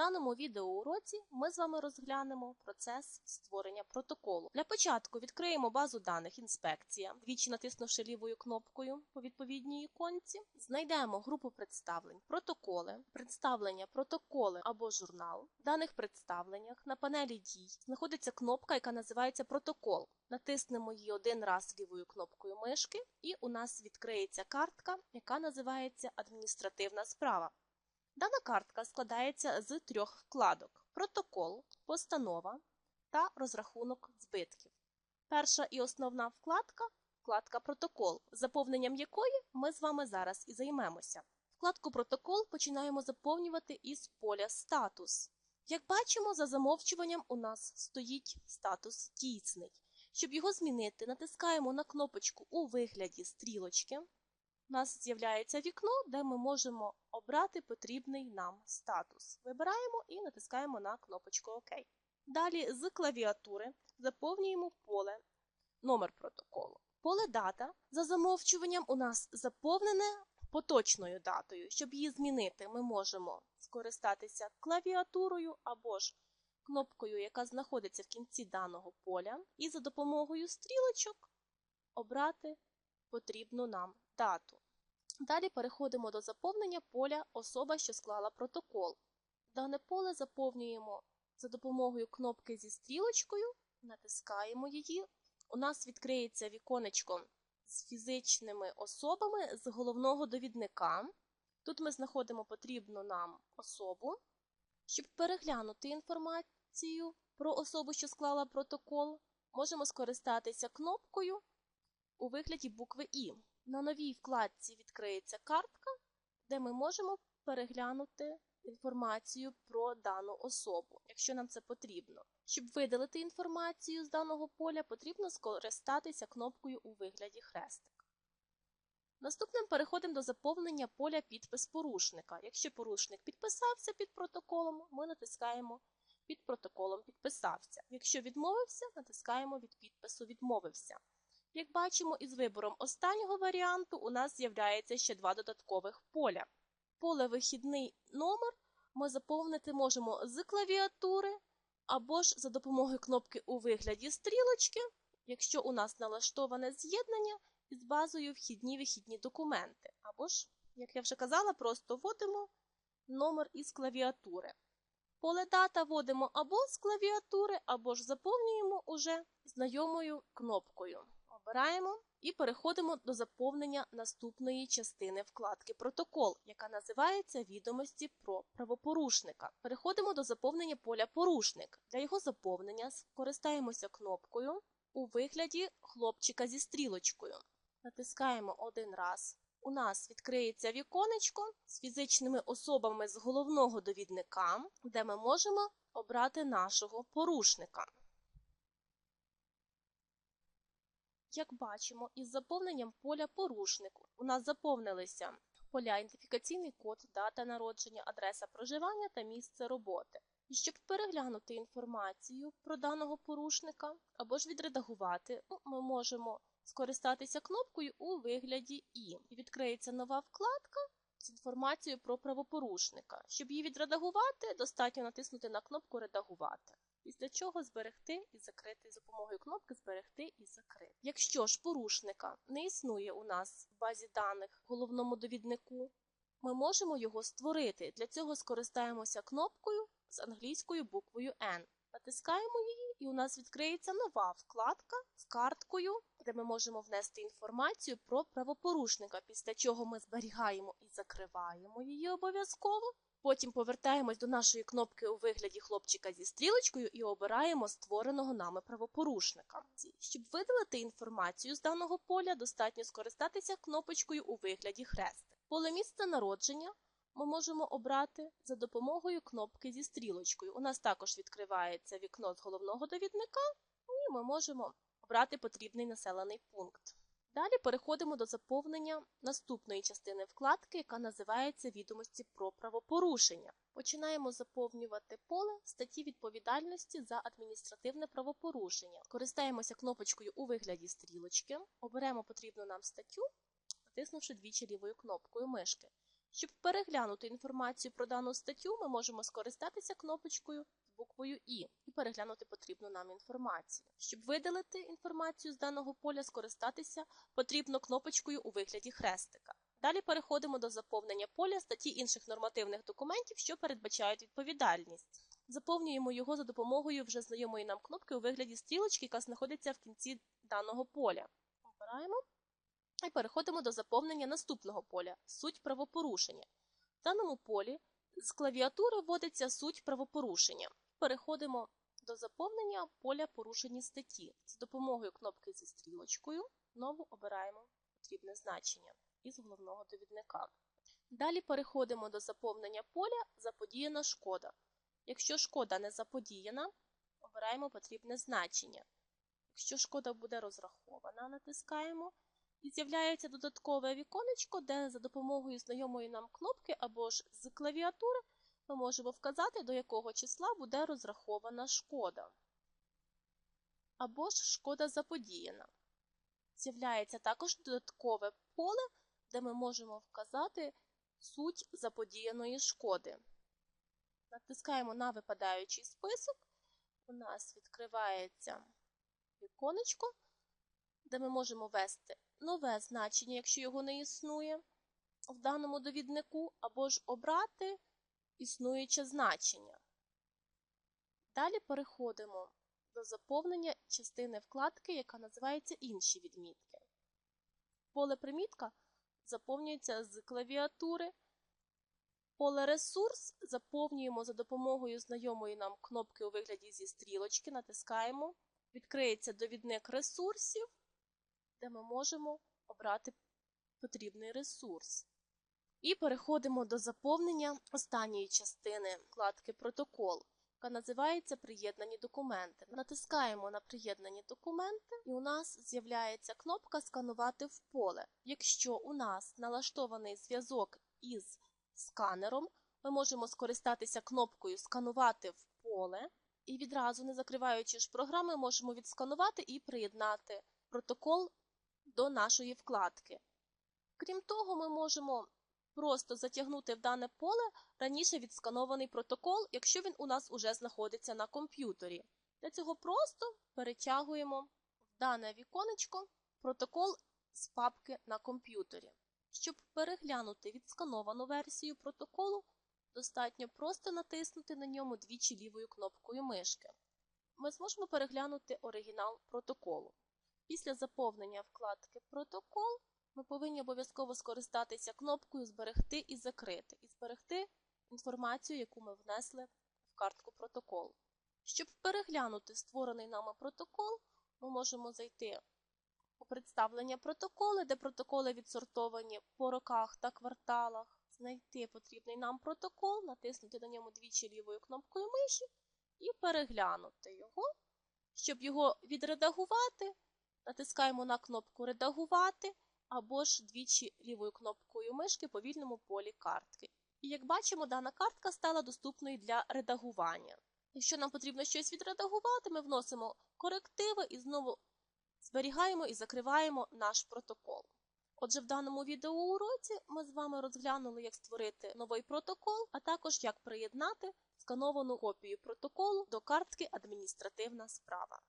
даному відеоуроці ми з вами розглянемо процес створення протоколу. Для початку відкриємо базу даних інспекція, двічі натиснувши лівою кнопкою по відповідній іконці, знайдемо групу представлень, протоколи, представлення протоколи або журнал. В даних представленнях на панелі дій знаходиться кнопка, яка називається протокол. Натиснемо її один раз лівою кнопкою мишки, і у нас відкриється картка, яка називається адміністративна справа. Картка складається з трьох вкладок: протокол, постанова та розрахунок збитків. Перша і основна вкладка вкладка протокол, заповненням якої ми з вами зараз і займемося. Вкладку протокол починаємо заповнювати із поля статус. Як бачимо, за замовчуванням у нас стоїть статус дійсний. Щоб його змінити, натискаємо на кнопочку у вигляді стрілочки. У нас з'являється вікно, де ми можемо обрати потрібний нам статус. Вибираємо і натискаємо на кнопочку ОК. Далі з клавіатури заповнюємо поле номер протоколу. Поле дата за замовчуванням у нас заповнене поточною датою. Щоб її змінити, ми можемо скористатися клавіатурою або ж кнопкою, яка знаходиться в кінці даного поля, і за допомогою стрілочок обрати потрібну нам дату. Далі переходимо до заповнення поля особа, що склала протокол. Дане поле заповнюємо за допомогою кнопки зі стрілочкою, натискаємо її. У нас відкриється віконечко з фізичними особами з головного довідника. Тут ми знаходимо потрібну нам особу. Щоб переглянути інформацію про особу, що склала протокол, можемо скористатися кнопкою у вигляді букви І. На новій вкладці відкриється картка, де ми можемо переглянути інформацію про дану особу, якщо нам це потрібно. Щоб видалити інформацію з даного поля, потрібно скористатися кнопкою у вигляді хрестик. Наступним переходимо до заповнення поля підпис порушника. Якщо порушник підписався під протоколом, ми натискаємо під протоколом підписався. Якщо відмовився, натискаємо від підпису відмовився. Як бачимо, із вибором останнього варіанту у нас з'являється ще два додаткових поля. Поле вихідний номер ми заповнити можемо з клавіатури або ж за допомогою кнопки у вигляді стрілочки, якщо у нас налаштоване з'єднання із базою вхідні вихідні документи. Або ж, як я вже казала, просто вводимо номер із клавіатури. Поле дата вводимо або з клавіатури, або ж заповнюємо уже знайомою кнопкою. Обираємо і переходимо до заповнення наступної частини вкладки Протокол, яка називається Відомості про правопорушника. Переходимо до заповнення поля Порушник. Для його заповнення скористаємося кнопкою у вигляді хлопчика зі стрілочкою. Натискаємо один раз. У нас відкриється віконечко з фізичними особами з головного довідника, де ми можемо обрати нашого порушника. Як бачимо, із заповненням поля порушнику у нас заповнилися поля ідентифікаційний код, дата народження, адреса проживання та місце роботи. І щоб переглянути інформацію про даного порушника або ж відредагувати, ну, ми можемо скористатися кнопкою у вигляді І. І відкриється нова вкладка з інформацією про правопорушника. Щоб її відредагувати, достатньо натиснути на кнопку Редагувати. Після чого зберегти і закрити за допомогою кнопки Зберегти і закрити. Якщо ж порушника не існує у нас в базі даних головному довіднику, ми можемо його створити. Для цього скористаємося кнопкою з англійською буквою N. Натискаємо її, і у нас відкриється нова вкладка з карткою, де ми можемо внести інформацію про правопорушника, після чого ми зберігаємо і закриваємо її обов'язково. Потім повертаємось до нашої кнопки у вигляді хлопчика зі стрілочкою і обираємо створеного нами правопорушника. Щоб видалити інформацію з даного поля, достатньо скористатися кнопочкою у вигляді хрестик. Поле місця народження ми можемо обрати за допомогою кнопки зі стрілочкою. У нас також відкривається вікно з головного довідника, і ми можемо обрати потрібний населений пункт. Далі переходимо до заповнення наступної частини вкладки, яка називається Відомості про правопорушення. Починаємо заповнювати поле статті відповідальності за адміністративне правопорушення. Користаємося кнопочкою у вигляді стрілочки, оберемо потрібну нам статтю, натиснувши двічі лівою кнопкою мишки. Щоб переглянути інформацію про дану статтю, ми можемо скористатися кнопочкою з буквою І і переглянути потрібну нам інформацію. Щоб видалити інформацію з даного поля, скористатися потрібно кнопочкою у вигляді хрестика. Далі переходимо до заповнення поля статті інших нормативних документів, що передбачають відповідальність. Заповнюємо його за допомогою вже знайомої нам кнопки у вигляді стрілочки, яка знаходиться в кінці даного поля. Обираємо і переходимо до заповнення наступного поля суть правопорушення. В даному полі з клавіатури вводиться суть правопорушення. Переходимо до заповнення поля порушені статті. З допомогою кнопки зі стрілочкою знову обираємо потрібне значення із головного довідника. Далі переходимо до заповнення поля заподіяна шкода. Якщо шкода не заподіяна, обираємо потрібне значення. Якщо шкода буде розрахована, натискаємо. І з'являється додаткове віконечко, де за допомогою знайомої нам кнопки або ж з клавіатури ми можемо вказати, до якого числа буде розрахована шкода. Або ж шкода заподіяна. З'являється також додаткове поле, де ми можемо вказати суть заподіяної шкоди. Натискаємо на випадаючий список. У нас відкривається віконечко, де ми можемо ввести нове значення, якщо його не існує в даному довіднику, або ж обрати існуюче значення. Далі переходимо до заповнення частини вкладки, яка називається Інші відмітки. Поле примітка заповнюється з клавіатури. Поле ресурс заповнюємо за допомогою знайомої нам кнопки у вигляді зі стрілочки, натискаємо. Відкриється довідник ресурсів, де ми можемо обрати потрібний ресурс. І переходимо до заповнення останньої частини вкладки Протокол, яка називається Приєднані документи. Натискаємо на Приєднані документи, і у нас з'являється кнопка Сканувати в поле. Якщо у нас налаштований зв'язок із сканером, ми можемо скористатися кнопкою Сканувати в поле. І відразу, не закриваючи ж програми, можемо відсканувати і приєднати протокол до нашої вкладки. Крім того, ми можемо просто затягнути в дане поле раніше відсканований протокол, якщо він у нас уже знаходиться на комп'ютері. Для цього просто перетягуємо в дане віконечко протокол з папки на комп'ютері. Щоб переглянути відскановану версію протоколу, достатньо просто натиснути на ньому двічі лівою кнопкою мишки. Ми зможемо переглянути оригінал протоколу. Після заповнення вкладки Протокол ми повинні обов'язково скористатися кнопкою Зберегти і закрити, і зберегти інформацію, яку ми внесли в картку протокол. Щоб переглянути створений нами протокол, ми можемо зайти у представлення протоколи, де протоколи відсортовані по роках та кварталах, знайти потрібний нам протокол, натиснути на ньому двічі лівою кнопкою миші і переглянути його. Щоб його відредагувати, натискаємо на кнопку Редагувати або ж двічі лівою кнопкою мишки по вільному полі картки. І як бачимо, дана картка стала доступною для редагування. Якщо нам потрібно щось відредагувати, ми вносимо корективи і знову зберігаємо і закриваємо наш протокол. Отже, в даному відеоуроці ми з вами розглянули, як створити новий протокол, а також як приєднати скановану копію протоколу до картки Адміністративна справа.